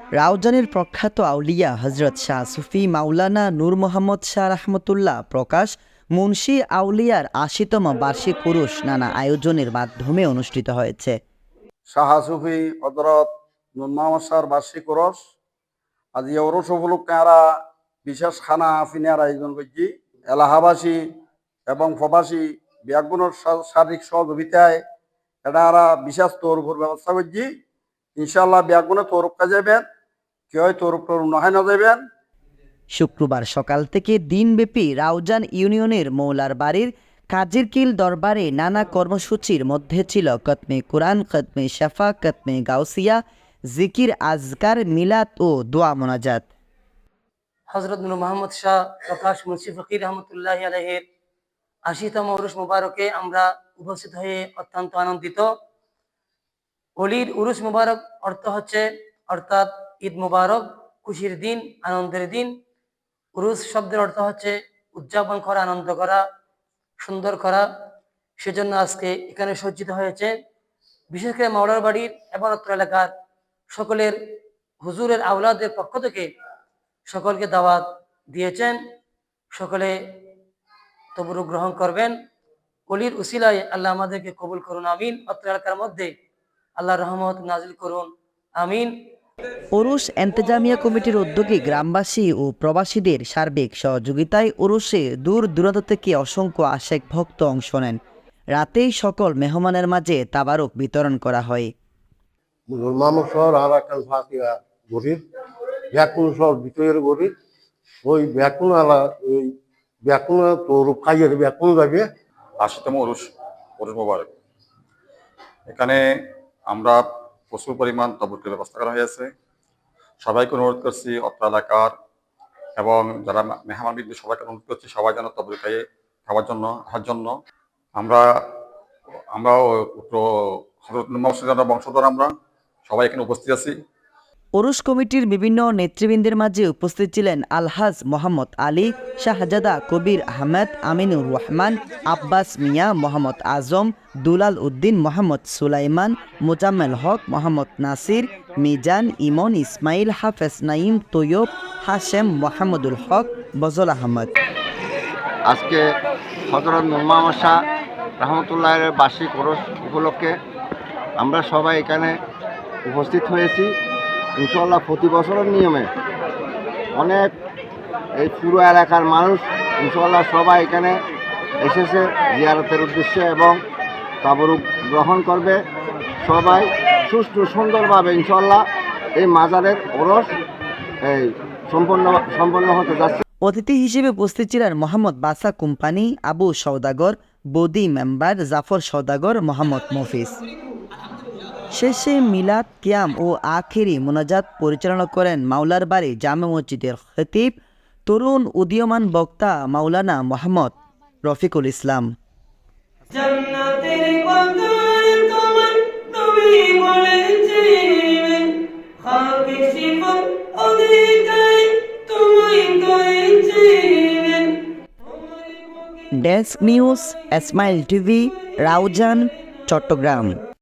রাউজানের প্রখ্যাত আউলিয়া হজরত শাহ সুফি মাওলানা নূর মোহাম্মদ শাহ রহমতুল্লাহ প্রকাশ মুন্সি আউলিয়ার আশিতম বার্ষিক পুরুষ নানা আয়োজনের মাধ্যমে অনুষ্ঠিত হয়েছে। শাহা সুফি হজরত নুরমামাশার বার্ষিক ওরস। আজ এই উপলক্ষে আমরা বিশেষ খানা আফিনার আয়োজন করছি। এলাহাবাসী এবং প্রবাসী ব্যাগুণের শারীরিক সহযোগিতায় এটা আমরা বিশেষ তরফের ব্যবস্থা করছি। ইনশাল্লাহ ব্যাগুণে তরফ যাবেন কেউ তরফ টরফ নহায় না যাবেন শুক্রবার সকাল থেকে দিনব্যাপী রাউজান ইউনিয়নের মৌলার বাড়ির কাজের কিল দরবারে নানা কর্মসূচির মধ্যে ছিল কতমে কোরআন কতমে শাফা কতমে গাউসিয়া জিকির আজকার মিলাত ও দোয়া মোনাজাত। হজরত নূর মোহাম্মদ শাহ প্রকাশ মুন্সি ফকির রহমতুল্লাহ আলহের আশিতম উরুস মুবারকে আমরা উপস্থিত হয়ে অত্যন্ত আনন্দিত। হোলির উরুস মুবারক অর্থ হচ্ছে, অর্থাৎ ঈদ মুবারক, খুশির দিন, আনন্দের দিন। উরুস শব্দের অর্থ হচ্ছে উদযাপন করা, আনন্দ করা, সুন্দর করা। সেজন্য আজকে এখানে সজ্জিত হয়েছে, বিশেষ করে মাওলার বাড়ির এবারত্র এলাকার সকলের হুজুরের আওলাদের পক্ষ থেকে সকলকে দাওয়াত দিয়েছেন। সকলে তবরু গ্রহণ করবেন। অলির উসিলায় আল্লাহ আমাদেরকে কবুল করুন, আমিন। অত্র এলাকার মধ্যে আল্লাহ রহমত নাজিল করুন। আমিন। ওরুস এন্তেজামিয়া কমিটির উদ্যোগে গ্রামবাসী ও প্রবাসীদের সার্বিক সহযোগিতায় ওরুসে দূর দূরান্ত থেকে অসংখ্য আশেক ভক্ত অংশ নেন। রাতেই সকল মেহমানের মাঝে তাবারক বিতরণ করা হয়। শহর আর একটা ফাঁকিয়া গরিব ব্যাকুল শহর ভিতরের গরিব ওই ব্যাকুল আলা ওই ব্যাকুল তোর কাজের ব্যাকুল যাবে। আশিতম উরুষ উরুষ মোবারক। এখানে আমরা প্রচুর পরিমাণ তবুকের ব্যবস্থা করা হয়েছে। সবাইকে অনুরোধ করছি, অত্র এলাকার এবং যারা মেহমান বিন্দু, সবাইকে অনুরোধ করছি, সবাই যেন তবু খাইয়ে খাওয়ার জন্য আসার জন্য। আমরা আমরা হজরত মোহাম্মদ বংশধর আমরা। সবাই এখানে উপস্থিত আছি। ওরুস কমিটির বিভিন্ন নেতৃবৃন্দের মাঝে উপস্থিত ছিলেন আলহাজ মোহাম্মদ আলী, শাহজাদা কবির আহমেদ, আমিনুর রহমান, আব্বাস মিয়া মোহাম্মদ আজম, দুলাল উদ্দিন মোহাম্মদ সুলাইমান, মোজাম্মেল হক মোহাম্মদ নাসির, মিজান, ইমন, ইসমাইল, হাফেজ নাইম, তৈয়ব, হাশেম মোহাম্মদুল হক, বজল আহমদ। আজকে হজরত নুরমামা শাহ বার্ষিক ওরস উপলক্ষে আমরা সবাই এখানে উপস্থিত হয়েছি। ইনশাল্লাহ প্রতি বছরের নিয়মে। অনেক এই পুরো এলাকার মানুষ ইনশাল্লাহ সবাই এখানে এসেছে জিয়ারতের উদ্দেশ্যে এবং তাবরুক গ্রহণ করবে। সবাই সুষ্ঠু, সুন্দরভাবে ইনশাল্লাহ এই মাজারের ওরস এই সম্পন্ন সম্পন্ন হতে যাচ্ছে। অতিথি হিসেবে উপস্থিত ছিলেন মোহাম্মদ বাসা কোম্পানি, আবু সৌদাগর বদি মেম্বার জাফর সৌদাগর মোহাম্মদ মফিজ। শেষে মিলাদ কিয়াম ও আখেরি মোনাজাত পরিচালনা করেন মাওলার বাড়ি জামে মসজিদের খতিব তরুণ উদীয়মান বক্তা মাওলানা Mohammad Rafiqul Islam. Desk news Esmail TV Raozan Chattogram.